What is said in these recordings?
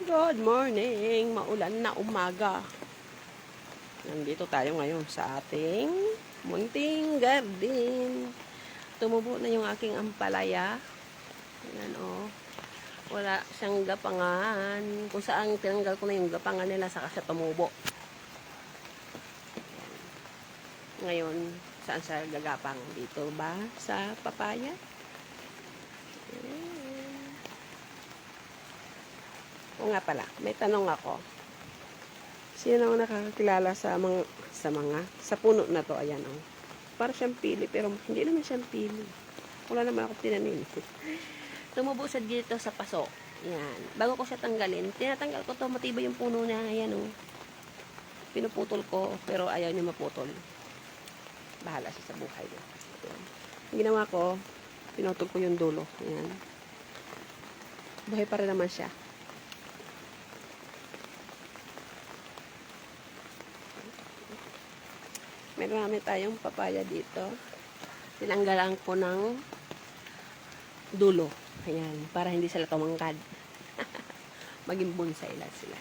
Good morning! Maulan na umaga. Nandito tayo ngayon sa ating munting garden. Tumubo na yung aking ampalaya. Ayan o. Wala siyang gapangan. Kung saan tinanggal ko na yung gapangan nila saka siya tumubo. Ayan. Ngayon, saan siya gagapang? Dito ba? Sa papaya? O nga pala, may tanong ako. Sino ang nakakakilala sa mga sa mga sa puno na to ayan oh. Para siyang pili pero hindi naman siyang pili. Wala naman ako tinanim. Tumubo siya dito sa paso. Yan. Bago ko siya tanggalin, tinatanggal ko to matibay yung puno niya. Ayan oh. Pinuputol ko pero ayaw niya maputol. Bahala siya sa buhay niya. Ang ginawa ko, pinutol ko yung dulo. Ayan. Buhay pa rin naman siya. Marami tayong papaya dito. Tinanggalan ko ng dulo. Ayan, para hindi sila tumangkad. Maging bonsai lang sila.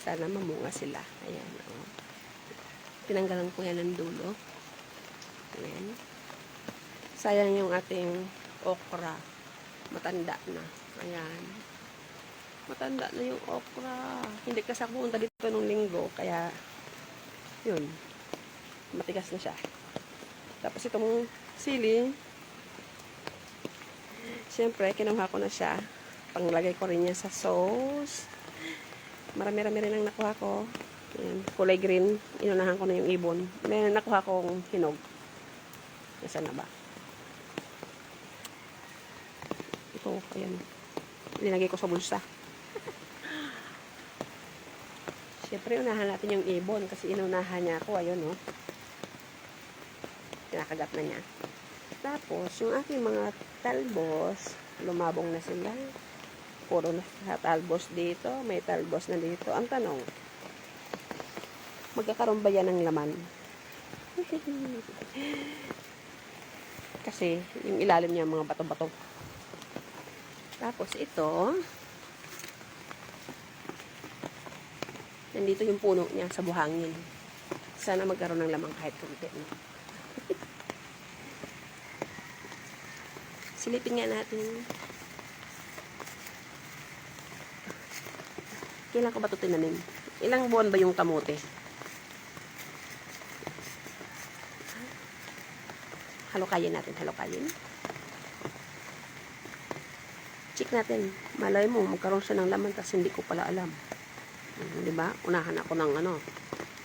Sana mamunga sila. Ayan, oh. Tinanggalan ko yan ng dulo. Ayan. Sayang yung ating okra. Matanda na. Ayan. Matanda na yung okra. Hindi kasi ako punta dito nung linggo. Kaya yun, matigas na siya. Tapos itong sili, siyempre, kinuha ko na siya. Panglagay ko rin niya sa sauce. Marami-rami rin ang nakuha ko. Ayan, kulay green. Inunahan ko na yung ibon. May nakuha kong hinog. Nasaan na ba? Ito, ayan. Linagay ko sa bulsa. Siyempre, unahan natin yung ibon kasi inunahan niya ako. Ayun, no? Kinakagat na niya. Tapos, yung aking mga talbos, lumabong na sila. Puro na talbos dito. May talbos na dito. Ang tanong, magkakaroon ba yan ng laman? kasi, yung ilalim niya mga bato-bato. Tapos, ito, Nandito yung puno niya sa buhangin. Sana magkaroon ng lamang kahit kunti. No? Silipin nga natin. Kailan ko ba ito tinanim? Ilang buwan ba yung kamote? Halukayin natin, halukayin. Check natin. Malay mo, magkaroon siya ng laman kasi hindi ko pala alam. Di ba? Unahan ako ng ano.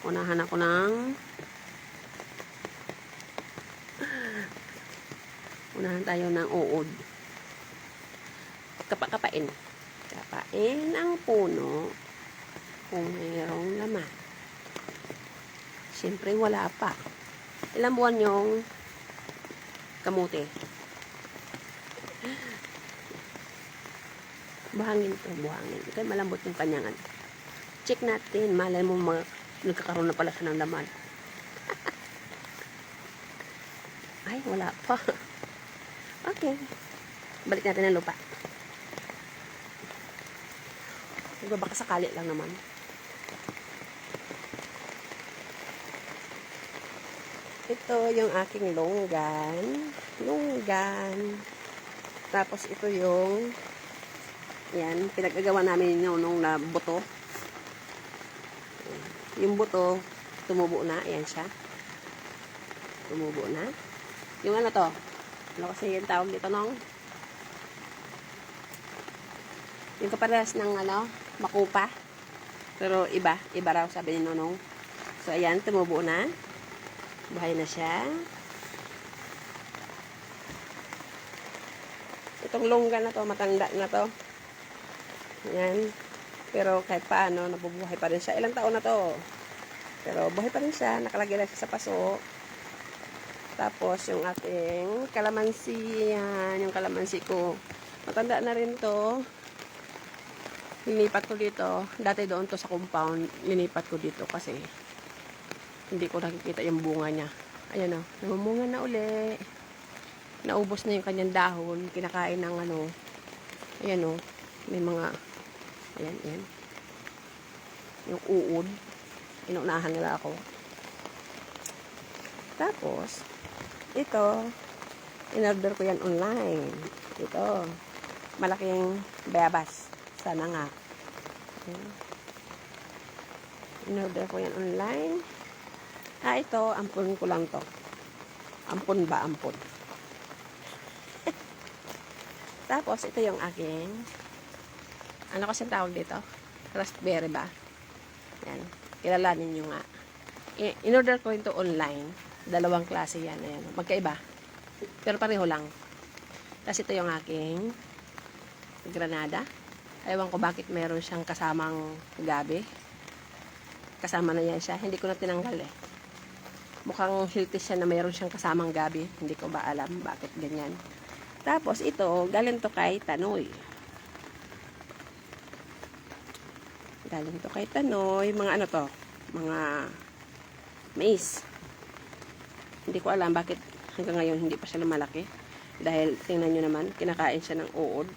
Unahan ako ng Unahan tayo ng uod. Kapakapain. Kapain ang puno kung mayroong laman. Siyempre, wala pa. Ilang buwan yung kamote? Buhangin to, buhangin. Kaya malambot yung kanyang ano check natin. Malay mo mag, nagkakaroon na pala siya ng laman. Ay, wala pa. Okay. Balik natin ang lupa. Diba baka sakali lang naman. Ito yung aking longgan. Longgan. Tapos ito yung yan, pinagagawa namin yung nung na buto yung buto, tumubo na. Ayan siya. Tumubo na. Yung ano to? Ano kasi yung tawag dito nung? Yung kaparehas ng ano, makupa. Pero iba. Iba raw sabi ni Nonong. So, ayan, tumubo na. Buhay na siya. Itong lungga na to, matanda na to. Ayan. Pero kahit paano, nabubuhay pa rin siya. Ilang taon na to. Pero buhay pa rin siya. Nakalagay lang siya sa paso. Tapos, yung ating kalamansi. Yan, yung kalamansi ko. Matanda na rin to. Linipat ko dito. Dati doon to sa compound. Linipat ko dito kasi hindi ko nakikita yung bunga niya. Ayan o. Namumunga na uli. Naubos na yung kanyang dahon. Kinakain ng ano. Ayan o. May mga Ayan, ayan. Yung uod. Inunahan nila ako. Tapos, ito, in-order ko yan online. Ito, malaking bayabas. Sana nga. Ayan. In-order ko yan online. Ah, ito, ampun ko lang to. Ampun ba, ampun. Tapos, ito yung aking, ano kasi tawag dito? Raspberry ba? Yan. Kilalanin nyo nga. In-order ko ito online. Dalawang klase yan. Ayan. Magkaiba. Pero pareho lang. Tapos ito yung aking granada. Ewan ko bakit meron siyang kasamang gabi. Kasama na yan siya. Hindi ko na tinanggal eh. Mukhang healthy siya na mayroon siyang kasamang gabi. Hindi ko ba alam bakit ganyan. Tapos ito, galing to kay Tanoy. Galing to kay Tanoy. Mga ano to? Mga mais. Hindi ko alam bakit hanggang ngayon hindi pa siya lumalaki. Dahil tingnan nyo naman, kinakain siya ng uod.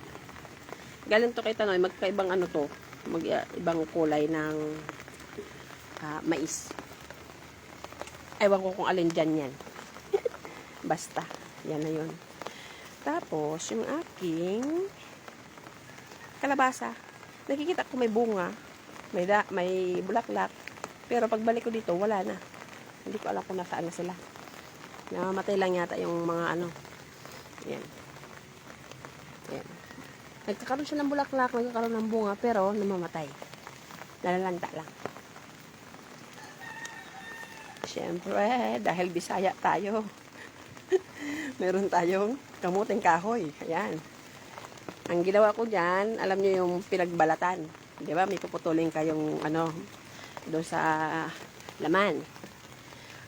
Galing to kay Tanoy, magkaibang ano to, mag ibang kulay ng ah, mais. Ewan ko kung alin dyan yan. Basta, yan na yun. Tapos, yung aking kalabasa. Nakikita ko may bunga, may, da, may bulaklak. Pero pagbalik ko dito, wala na. Hindi ko alam kung nasaan na sila. Namamatay lang yata yung mga ano. Yan. Yan. Nagkakaroon siya ng bulaklak, nagkakaroon ng bunga, pero namamatay. Nalalanta lang. Siyempre, dahil Bisaya tayo. Meron tayong kamuting kahoy. Ayan. Ang ginawa ko dyan, alam nyo yung pinagbalatan. Di ba? May puputulin kayong ano, doon sa laman.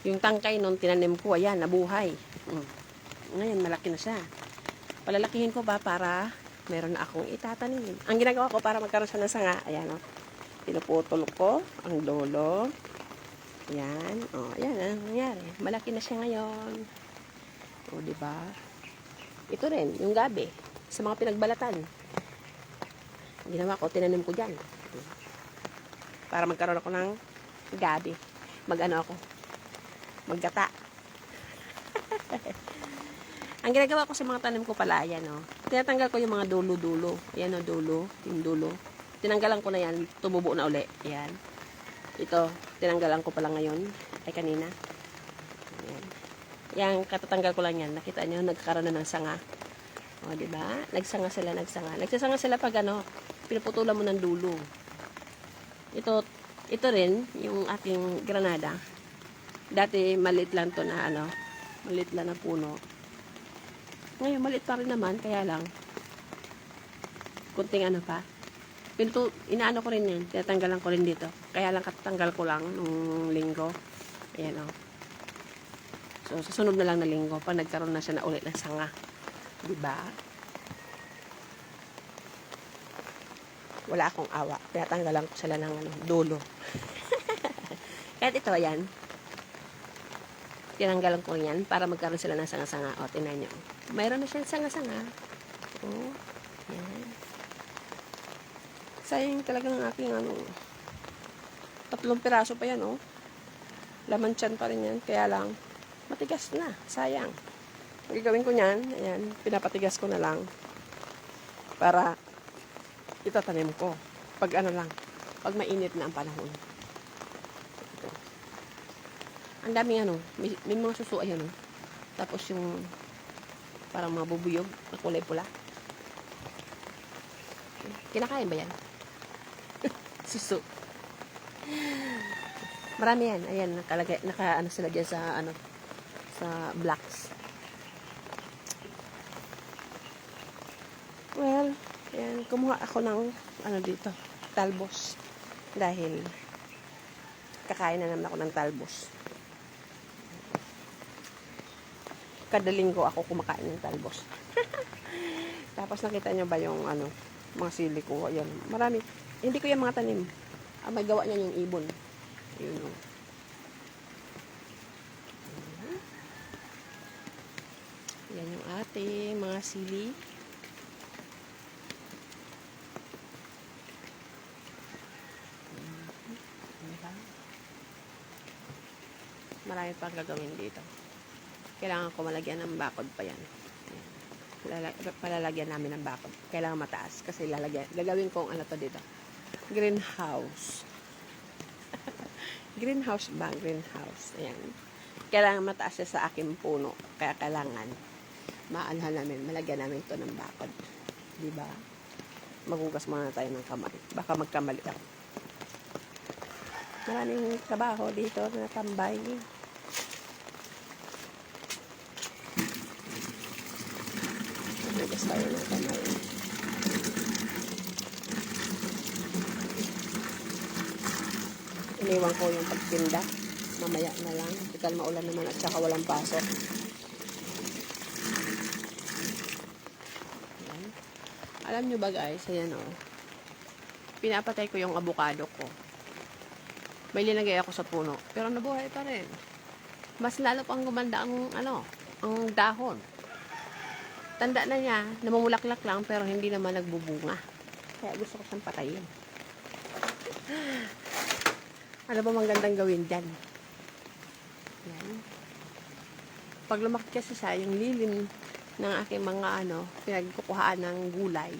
Yung tangkay nun, tinanim ko, ayan, nabuhay. Mm. Ngayon, malaki na siya. Palalakihin ko ba para meron na akong itatanim. Ang ginagawa ko para magkaroon siya ng sanga, ayan o. Pinuputol ko ang lolo. Ayan. O, ayan ang nangyari. Malaki na siya ngayon. O, di ba? Ito rin, yung gabi. Sa mga pinagbalatan. Ginawa ko, tinanim ko dyan. Para magkaroon ako ng gabi. Mag-ano ako. Maggata. Ang ginagawa ko sa mga tanim ko pala, ayan o. Tinatanggal ko yung mga dulo-dulo. Ayan o, dulo. Yung dulo. Tinanggalan ko na yan. Tumubo na uli. Ayan. Ito, tinanggalan ko pala ngayon. Ay, kanina. Ayan. Yang katatanggal ko lang yan. Nakita nyo, nagkakaroon na ng sanga. O, di ba? Nagsanga sila, nagsanga. Nagsasanga sila pag ano, pinuputulan mo ng dulo. Ito, ito rin, yung aking granada. Dati, maliit lang to na ano, maliit lang na puno. Ngayon, maliit pa rin naman, kaya lang, kunting ano pa. Pinto, inaano ko rin yan, tinatanggalan ko rin dito. Kaya lang katatanggal ko lang nung linggo. Ayan o. So, sa sunod na lang na linggo, pag nagkaroon na siya na ulit ng sanga. Diba? Wala akong awa. Tinatanggalan ko sila ng ano, dulo. Kahit ito, ayan. Tinanggalan ko yan para magkaroon sila ng sanga-sanga. O, tinan nyo. Mayroon na siyang sanga-sanga. O, yan. Sayang talaga ng aking ano. Tatlong piraso pa yan, oh. Laman tiyan pa rin yan. Kaya lang, matigas na. Sayang. Ang gagawin ko niyan, ayan, pinapatigas ko na lang. Para itatanim ko. Pag ano lang, pag mainit na ang panahon. Ito. Ang daming ano, may, may mga suso, ayan, oh. Tapos yung parang mga bubuyog na kulay pula. Kinakain ba yan? Suso. Marami yan. Ayan, nakalagay, naka ano sila dyan sa ano, sa blocks. Well, ayan, kumuha ako ng ano dito, talbos. Dahil kakain na naman ako ng talbos. Kada linggo ako kumakain ng talbos. Tapos nakita nyo ba yung ano, mga sili ko, ayan, marami. Hindi ko yung mga tanim. Ah, may gawa niyan yung ibon. Ayun o. Yan yung ating mga sili. Marami pang gagawin dito. Kailangan ko malagyan ng bakod pa yan. Palalagyan namin ng bakod. Kailangan mataas kasi lalagyan. Gagawin kong ano to dito. Greenhouse. greenhouse ba? Greenhouse. Ayan. Kailangan mataas siya sa aking puno. Kaya kailangan maalhan namin, malagyan namin ito ng bakod. Di ba? Magugas muna tayo ng kamay. Baka magkamali ako. Maraming trabaho dito na tambay. Magugas tayo ng kamay. Iniwan ko yung pagtinda. Mamaya na lang. Tikal maulan naman at saka walang pasok. Ayan. Alam nyo ba guys, ayan o. Pinapatay ko yung avocado ko. May linagay ako sa puno. Pero nabuhay pa rin. Mas lalo pang gumanda ang, ano, ang dahon. Tanda na niya, namumulaklak lang pero hindi naman nagbubunga. Kaya gusto ko siyang patayin. Ano ba magandang gawin dyan? Yan. Pag lumaki kasi siya, yung lilim ng aking mga ano, pinagkukuhaan ng gulay,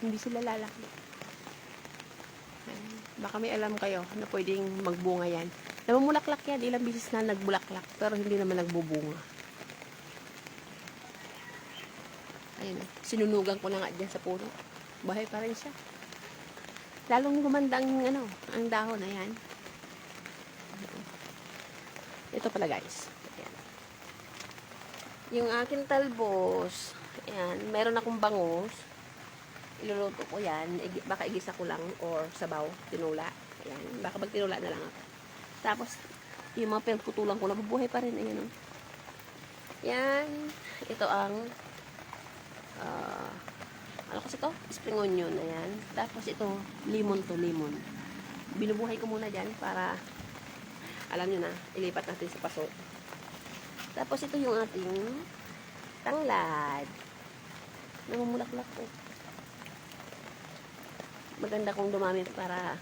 hindi sila lalaki. Ayan. Baka may alam kayo na pwedeng magbunga yan. Namumulaklak yan, ilang bisis na nagbulaklak, pero hindi naman nagbubunga. Ayun, sinunugan ko na nga dyan sa puno. Bahay pa rin siya. Lalong gumanda ang, ano, ang dahon na yan. Ito pala guys. Ayan. Yung akin talbos, ayan, meron akong bangus. Iluluto ko yan. Baka igisa ko lang or sabaw, tinula. Ayan, baka magtinula na lang ako. Tapos, yung mga pinagputulan ko, nabubuhay pa rin. Ayan, oh. Yan. Ito ang ano kasi to? Spring onion. Ayan. Tapos ito, lemon to lemon. Binubuhay ko muna dyan para alam nyo na, ilipat natin sa paso. Tapos ito yung ating tanglad. Namumulaklak po. Maganda kong dumami para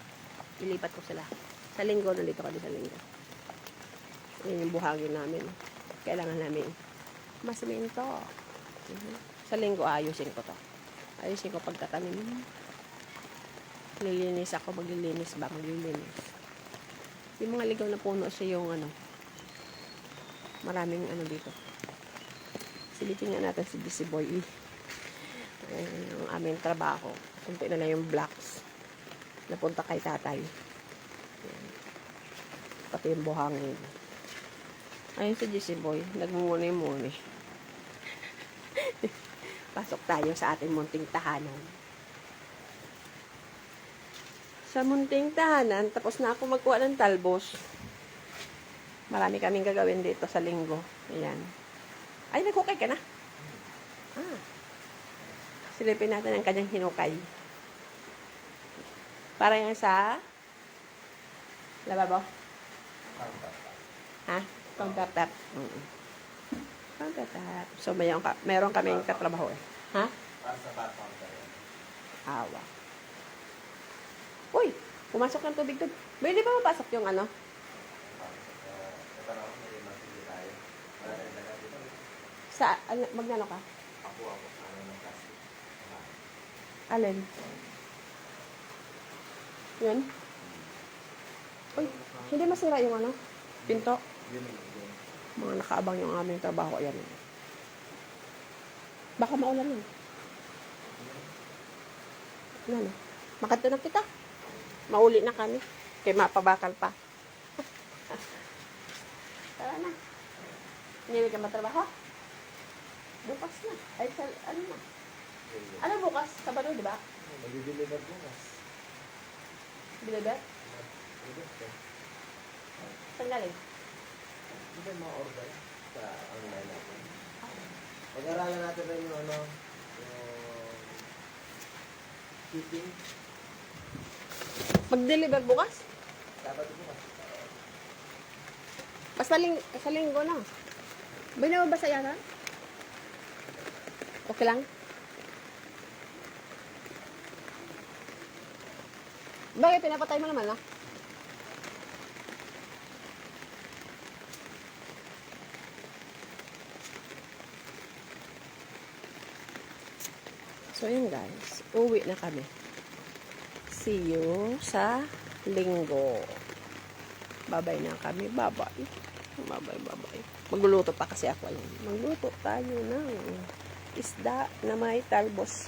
ilipat ko sila. Sa linggo, nandito kami sa linggo. Yan yung buhangin namin. Kailangan namin masimento. Mhm. Sa linggo, ayusin ko to. Ayusin ko pagtatanim. Lilinis ako, maglilinis ba? Maglilinis. Yung mga ligaw na puno siya yung ano, maraming ano dito. Silipin nga natin si Busy Boy. Ayan, yung aming trabaho. Kunti na lang yung blocks. Napunta kay tatay. Ayan. Pati yung buhangin. Ayun si Busy Boy, nagmumuni-muni. Pasok tayo sa ating munting tahanan sa munting tahanan, tapos na ako magkuha ng talbos. Marami kaming gagawin dito sa linggo. Ayan. Ay, naghukay ka na. Ah. Silipin natin ang kanyang hinukay. Para yan sa lababo. Ha? Countertop. Mm Countertop. So, mayroon, ka, mayroon kaming katrabaho eh. Ha? Awa. Uy, pumasok ng tubig doon. Pwede ba mapasok yung ano? May. Sa, ano, magnano ka? Ako ako, ano ng. Alin? Yun? Uy, hindi masira yung ano? Pinto. Yun. Mga nakaabang yung aming trabaho. Ayan. Baka maulan yun. Ano, ano? Makanto na kita. Mauli na kami. Kaya mapabakal pa. Tara na. Hindi ka matrabaho? Bukas na. Ay, sa, ano na? Ano bukas? Sabado, di ba? Magdi-deliver bukas. Bilagat? Deliver. Saan galing? Hindi ma-order sa online natin. Pag-aralan natin rin yung ano, yung shipping. Mag-deliver bukas? Dapat bukas. Basta ling sa linggo na. Binawa ba sa yana? Okay lang? Bakit pinapatay mo naman ah? So, yun guys. Uwi na kami. See you sa linggo. Babay na kami. Babay. Babay, babay. Magluluto pa kasi ako. Ayan. Magluto tayo ng isda na may talbos.